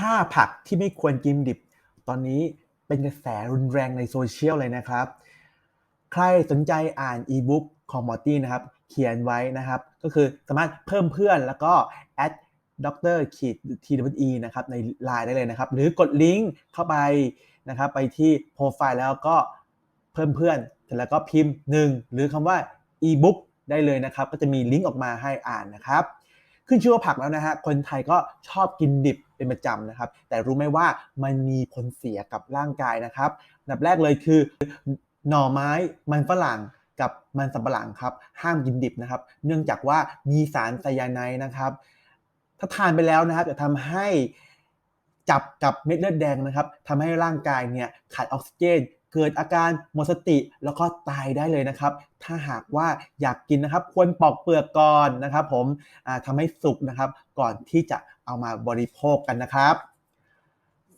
5 ผักที่ไม่ควรกินดิบ ตอนนี้เป็นกระแสรุนแรงในโซเชียลเลยนะครับ ใครสนใจอ่านอีบุ๊กของมอร์ตี้นะครับ เขียนไว้นะครับ ก็คือสามารถเพิ่มเพื่อนแล้วก็แอดดรขีดทีดีนะครับในไลน์ได้เลยนะครับ หรือกดลิงก์เข้าไปนะครับไปที่โปรไฟล์แล้วก็เพิ่มเพื่อนเสร็จแล้วก็พิมพ์ 1 หรือคำว่าอีบุ๊กได้เลยนะครับ ก็จะมีลิงก์ออกมาให้อ่านนะครับ ขึ้นชื่อว่าผักแล้วนะฮะคนไทยก็ชอบกินดิบ เป็นประจำนะครับ แต่รู้ไหมว่ามันมีผลเสียกับร่างกายนะครับอันดับแรกเลยคือ หน่อไม้มันฝรั่งกับมันสำปะหลังครับ ห้ามกินดิบนะครับ เนื่องจากว่ามีสารไซยาไนด์นะครับ ถ้าทานไปแล้วนะครับ จะทำให้จับกับเม็ดเลือดแดงนะครับทำให้ร่างกายเนี่ยขาดออกซิเจน เกิดอาการหมดสติแล้วก็ตายได้เลยนะครับ ถ้าหากว่าอยากกินนะครับ ควรปอกเปลือกก่อนนะครับ ผมอ่าทำให้สุกนะครับ ก่อนที่จะเอามาบริโภคกันนะครับ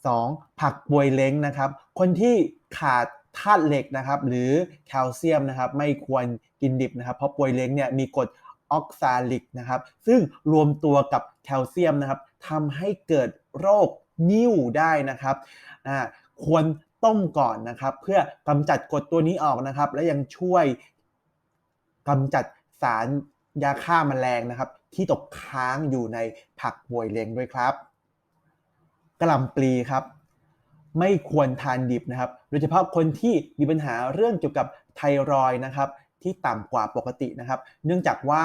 2. ผักบวยเล้งนะครับ คนที่ขาดธาตุเหล็กนะครับ หรือแคลเซียมนะครับ ไม่ควรกินดิบนะครับ เพราะบวยเล้งเนี่ยมีกรดออกซาลิกนะครับ ซึ่งรวมตัวกับแคลเซียมนะครับทำให้เกิดโรคนิ่วได้นะครับควร ต้มก่อนนะครับ เพื่อกำจัดกรดตัวนี้ออกนะครับ และยังช่วยกำจัดสารยาฆ่าแมลงนะครับ ที่ตกค้างอยู่ในผักบวยเลงด้วยครับกระล่ำปลีครับ ไม่ควรทานดิบนะครับ โดยเฉพาะคนที่มีปัญหาเรื่องเกี่ยวกับไทรอยนะครับ ที่ต่ำกว่าปกตินะครับ เนื่องจากว่า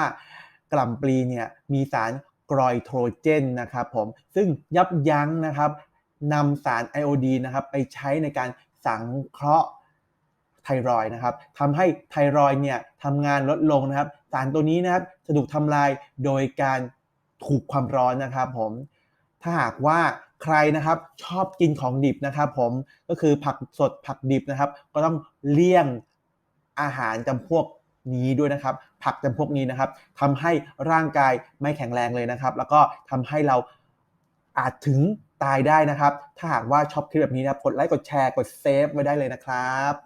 กล่ำปลีเนี่ยมีสารกรอยโทรเจนนะครับผมซึ่งยับยั้งนะครับ นำสารไอโอดีนะครับไปใช้ในการสังเคราะห์ไทรอยนะครับทำให้ไทรอยเนี่ยทำงานลดลงนะครับ สารตัวนี้นะครับจะถูกทำลายโดยการถูกความร้อนนะครับผมถ้าหากว่าใครนะครับชอบกินของดิบนะครับ ผมก็คือผักสดผักดิบนะครับ ก็ต้องเลี่ยงอาหารจำพวกนี้ด้วยนะครับ ผักจำพวกนี้นะครับทำให้ร่างกายไม่แข็งแรงเลยนะครับ แล้วก็ทำให้เราอาจถึง ตายได้นะครับ ถ้าหากว่าชอบคลิปแบบนี้นะครับกดไลค์กดแชร์กดเซฟไว้ได้เลยนะครับ